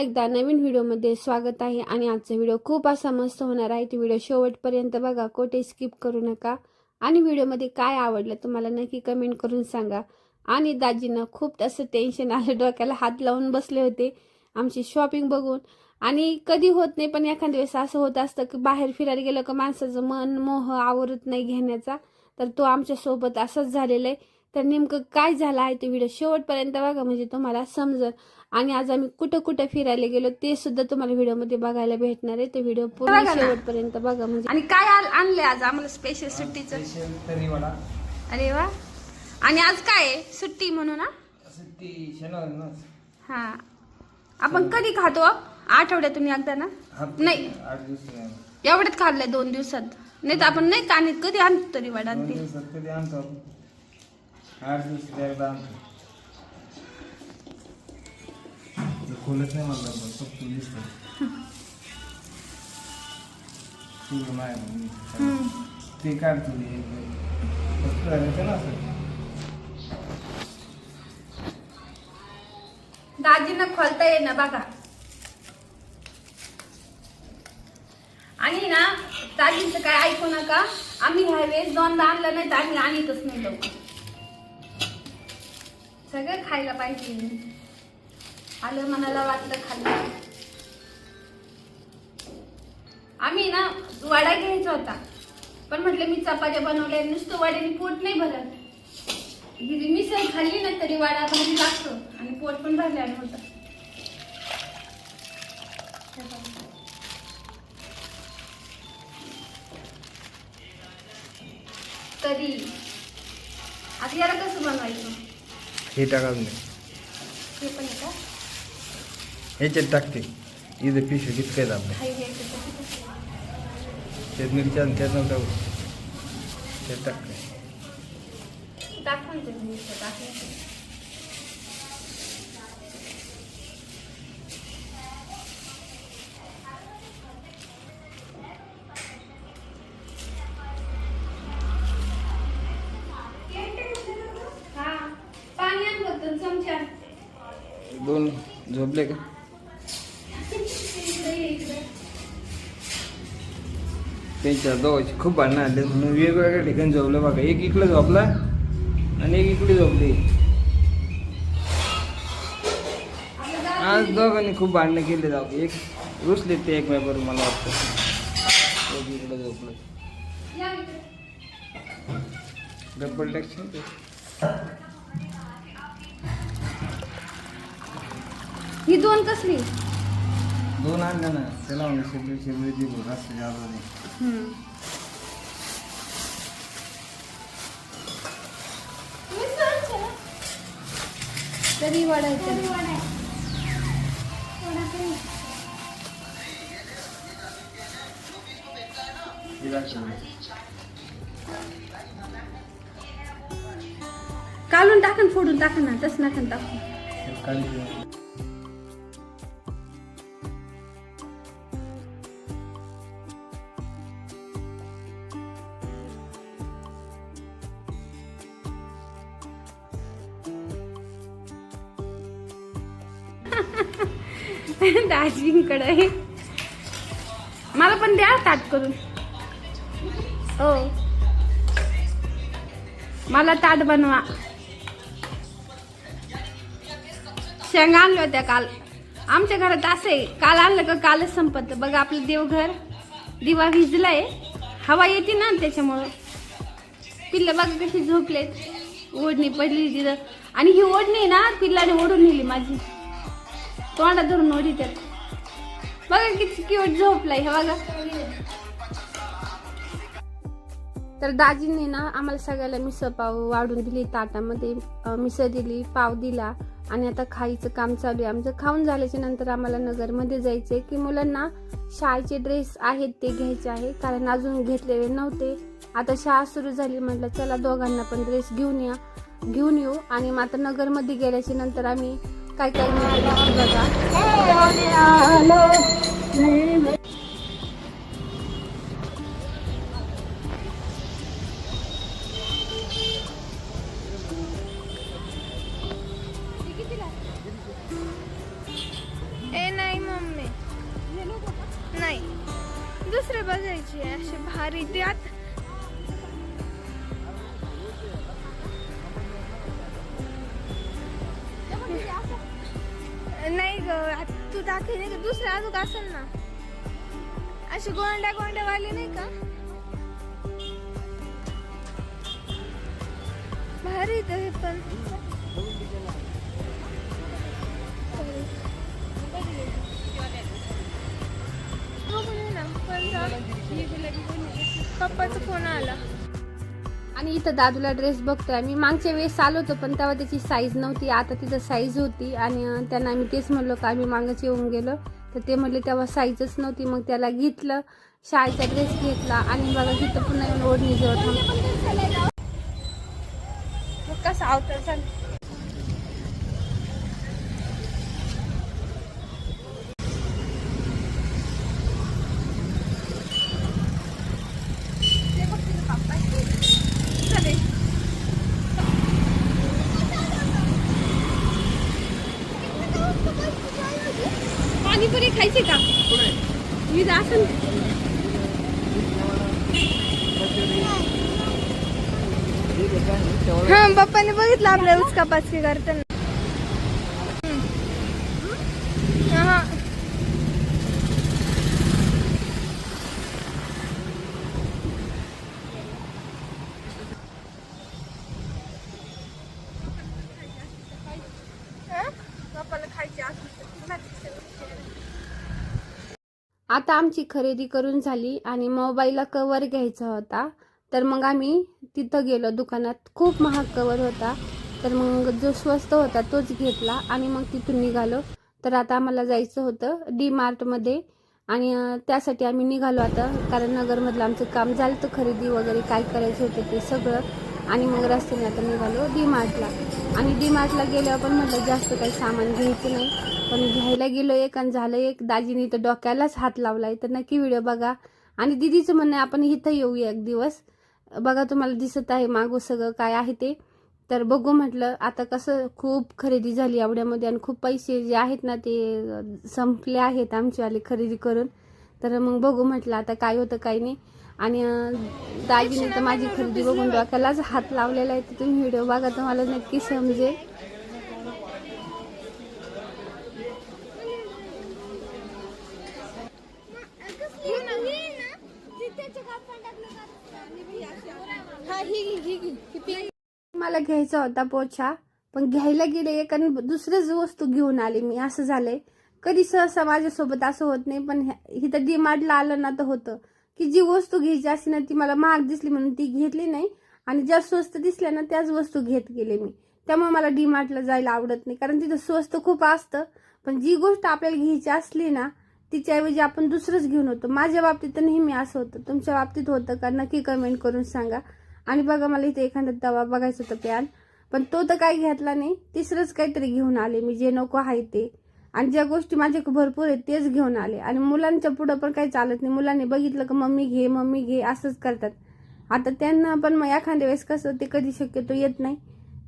एकदा नवीन व्हिडिओमध्ये स्वागत आहे आणि आजचा व्हिडिओ खूप असा मस्त होणार आहे. तो व्हिडिओ शेवटपर्यंत बघा कोठे स्किप करू नका. आणि व्हिडिओमध्ये काय आवडलं तुम्हाला नक्की कमेंट करून सांगा. आणि दाजींना खूप असं टेन्शन आलं डोक्याला हात लावून बसले होते आमची शॉपिंग बघून. आणि कधी होत नाही पण एखाद्या वेळेस असं होत असतं की बाहेर फिरायला गेलं का माणसाचं मन मोह आवरत नाही घेण्याचा. तर तो आमच्यासोबत असंच झालेलं आहे. तर नेमकं काय झालं आहे ते व्हिडिओ शेवटपर्यंत बघा म्हणजे तुम्हाला समजल. आणि आज आम्ही कुठं कुठं फिरायला गेलो ते सुद्धा तुम्हाला व्हिडिओमध्ये बघायला भेटणार आहे. ते व्हिडिओ पूर्ण शेवटपर्यंत बघा म्हणजे आणि काय आणले आज आम्हाला स्पेशल सुट्टीचं? अरे वा. आणि आज काय आहे? सुट्टी म्हणून ना सुट्टी शनिवार ना. हा. आपण कधी खातो? आठवड्यातून एकदा ना? नाही. एवढ्यात खाल्लंय दोन दिवसात. नाही तर आपण नाही का कधी आणतो तरी वडा दोन ते दिवसात कधी आणतो आपण? आठ दिवसात एकदा आणतो ते खोलत नाही म्हणलं पण फक्त दिसतं तुझं नाही म्हणून. ते काढतो फक्त ना असं दाजींना खोलता ये ना बघा आणि ना दाजींचं काय ऐकू नका आम्ही ह्या वेळेस दोनदा आणलं नाही तर आम्ही आणतच नाही लवकर सगळं खायला पाहिजे. आलं मनाला वाटलं खाल्लं. आम्ही ना वडा घ्यायचा होता. पण म्हटलं मी चपात्या बनवल्या नुसतं वड्याने पोट नाही भरत. ही मिसळ खाल्ली ना तरी वाडा भारी लागतो. आणि पोट पण भरल्याने होतं. तरी. आता याला कसं बनवायचं? हे टाकायचं नाही हे टाकते. इथं पिशवी किती काय आपलं. हाय त्यात मिरच्या आणि त्यात नव्हतं त्यात टाकते टाकून ते मिरच्या टाकल्या. हा पाणी आण फक्त चमचा दोन झोपले का? त्यांच्या दोघांची खूप भांडणं आले म्हणून वेगवेगळ्या ठिकाणी झोपलं बघा. एक इकडे झोपला आणि एक इकडे झोपली. आज दोघांनी खूप भांडणं केले जाऊ. एक रुसले ते एकमेकावर मला वाटतं. एक इकडे झोपलं. या डबल टॅक्सी ही दोन कसली? दोन आणलं ना. त्याला दिली नाही. तरी वाढायचं. हे दाखवलं. काढून टाकन फोडून टाका ना. तस नका टाकू. हे खाली दार्जिलिंगकडे आहे मला पण द्या ताट करून. हो. मला ताट बनवा. शेंगा आणल्या होत्या काल. आमच्या घरात असं आहे. काल आणलं का कालच संपत. बघा आपलं देवघर दिवा भिजलाय. हवा येते ना त्याच्यामुळं. पिल्लं बघा कशी झोपलेत. ओढणी पडली तिथं. आणि ही ओढणी ना पिल्लाने ओढून नेली माझी. तोंडा धरून होती त्यात. बघा किती क्यूट झोपलाय हे बघा. तर दाजींनी ना आम्हाला सगळ्याला मिसळ पाव वाढून दिली ताटामध्ये मिसळ दिली पाव दिला. आणि आता खायचं काम चालू आहे. आमचं खाऊन झाल्याच्यानंतर आम्हाला नगरमध्ये जायचंय की मुलांना शाळेचे ड्रेस आहेत ते घ्यायचे आहे. कारण अजून घेतलेले नव्हते. आता शाळा सुरू झाली म्हटलं चला दोघांना पण ड्रेस घेऊन या घेऊन येऊ. आणि मग आता नगरमध्ये गेल्याच्यानंतर आम्ही काय काय बघा. नाही. दुसरे बघायची असे भारी त्यात. ग आता तू दाखवले का दुसरे अजून असेल ना. अशी गोंड्या गोंड्या वाली नाही का? भारी तर हे पण. ना, पण जा. पप्पाचा फोन आला. आणि इथं दादूला ड्रेस बघतोय. आम्ही मागच्या वेळेस आलो होतो पण तेव्हा त्याची साईज नव्हती. आता तिथं साईज होती आणि त्यांना आम्ही तेच म्हणलो का आम्ही मागच येऊन गेलो. तर ते म्हणले तेव्हा साईजच नव्हती. मग त्याला घेतलं शाळेचा ड्रेस घेतला आणि बघा तिथं पुन्हा येऊन ओढणी जवळ कसं मग पाणीपुरी खायची का? मी जासन हा पप्पाने बघितलं आपल्या उचका पाचकी करताना हा पप्पाला खायची आता आमची खरेदी करून झाली आणि मोबाईलला कवर घ्यायचा होता. तर मग आम्ही तिथं गेलो. दुकानात खूप महाग कवर होता. तर मग जो स्वस्त होता तोच घेतला आणि मग तिथून निघालो. तर आता आम्हाला जायचं होतं डी मार्टमध्ये आणि त्यासाठी आम्ही निघालो आता. कारण नगरमधलं आमचं काम झालं तर खरेदी वगैरे काय करायचं होतं ते सगळं. आणि मग रस्त्याने आता निघालो डी मार्टला आणि डी मार्टला गेल्यावर पण म्हटलं जास्त काही सामान घ्यायचं नाही. पण घ्यायला गेलो एक आणि झालं एक दाजीने तर डोक्यालाच हात लावलाय. तर नक्की व्हिडिओ बघा. आणि दिदीचं म्हणणं आहे आपण इथं येऊया एक दिवस. बघा तुम्हाला दिसत आहे मागो सगळं काय आहे ते. तर बघू म्हटलं आता कसं खूप खरेदी झाली एवढ्यामध्ये आणि खूप पैसे जे आहेत ना ते संपले आहेत आमचेवाले खरेदी करून. तर मग बघू म्हटलं आता काय होतं काय नाही. आणि दाजीने तर माझी खरेदी बघून डोक्यालाच हात लावलेला आहे. तर तुम्ही व्हिडिओ बघा तुम्हाला नक्की समजेल. मला घ्यायचा होता पोछा पण घ्यायला गेले कारण आणि वस्तू घेऊन आले मी. असं झालंय. कधी सहसा माझ्यासोबत असं होत नाही पण ह्या- इथं डीमार्टला आलं ना तर होतं. की जी वस्तू घ्यायची असली ना ती मला महाग दिसली म्हणून ती घेतली नाही. आणि ज्या स्वस्त दिसल्या ना त्याच वस्तू घेत गेले मी. त्यामुळे मला डीमार्टला जायला आवडत नाही. कारण तिथं स्वस्त खूप असतं. पण जी गोष्ट आपल्याला घ्यायची असली ना तिच्याऐवजी आपण दुसरंच घेऊन होतो. माझ्या बाबतीत तर नेहमी असं होतं. तुमच्या बाबतीत होतं का? नक्की कमेंट करून सांगा. आणि बघा मला इथे एखादा दवा बघायचा होता प्यान पण तो तर काही घेतला नाही. तिसरंच काहीतरी घेऊन आले मी जे नको आहे ते. आणि ज्या गोष्टी माझ्याकडे भरपूर आहेत तेच घेऊन आले. आणि मुलांच्या पुढं पण काही चालत नाही. मुलांनी बघितलं का मम्मी घे मम्मी घे असंच करतात. आता त्यांना पण मग एखाद्या वेळेस कसं ते कधी शक्यतो येत नाही.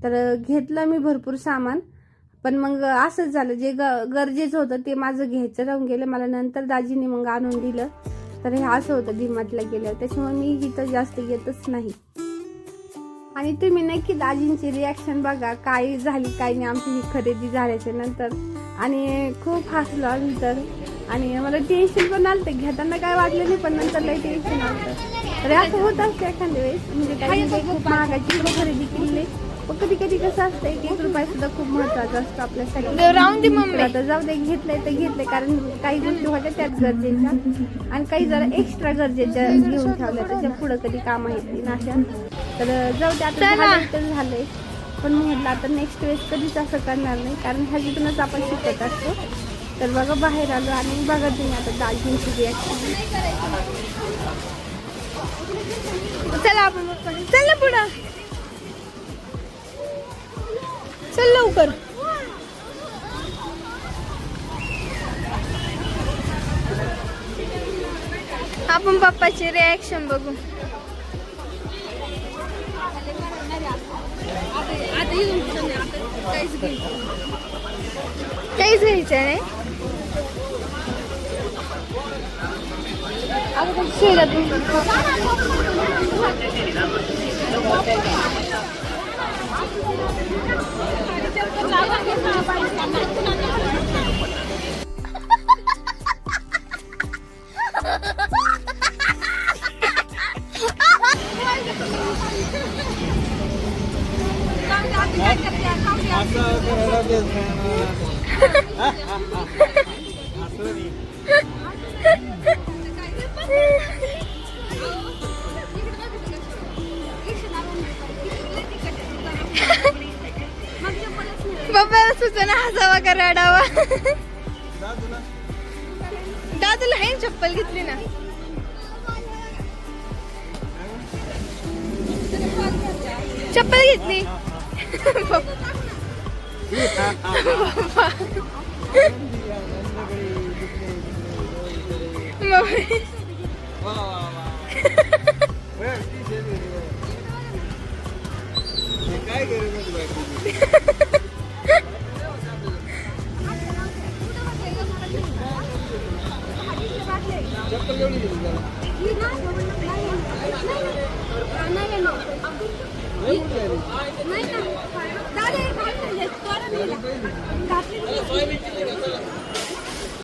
तर घेतलं मी भरपूर सामान. पण मग असंच झालं जे ग गरजेचं होतं ते माझं घ्यायचं राहून गेलं. मला नंतर दाजीने मग आणून दिलं. तर हे असं होतं डीमार्टला गेल्यावर. त्याच्यामुळे मी इथं जास्त घेतच नाही. आणि तुम्ही नक्की दाजींची रिॲक्शन बघा काय झाली काय नाही आमची ही खरेदी झाल्याच्यानंतर. आणि खूप हसलो आम्ही तर. आणि मला टेन्शन पण आलं ते घेताना काय वाटलं नाही पण नंतर लई टेन्शन आलं तर असं होत असते एखाद्या वेळेस म्हणजे काही खूप महागाची खरेदी केली पण कधी कधी कसं असतं एक एक रुपया सुद्धा खूप महत्त्वाचा असतो आपल्यासाठी. राहून दे मम्मी. तर आता जाऊ दे घेतलंय तर घेतलंय कारण काही गोष्टी होत्या त्याच गरजेच्या. आणि काही जरा एक्स्ट्रा गरजेच्या घेऊन ठेवल्या त्याच्या पुढे कधी काम येतील अशा. तर जाऊ दे आता. झालंय पण म्हटलं आता नेक्स्ट वेळेस कधीच असं करणार नाही कारण ह्याच्यातूनच आपण शिकत असतो. तर बघा बाहेर आलो आणि बघा तुम्ही आता दाजींची रिॲक्शन चला आपण चल पुढं. चल लवकर. आपण पप्पाची रिॲक्शन बघू. काहीच घ्यायचं नाही अगोदर शिवला तू बाबा सुचना हसावा का रडावा? दादूला आहे चप्पल घेतली ना. चप्पल घेतली. काय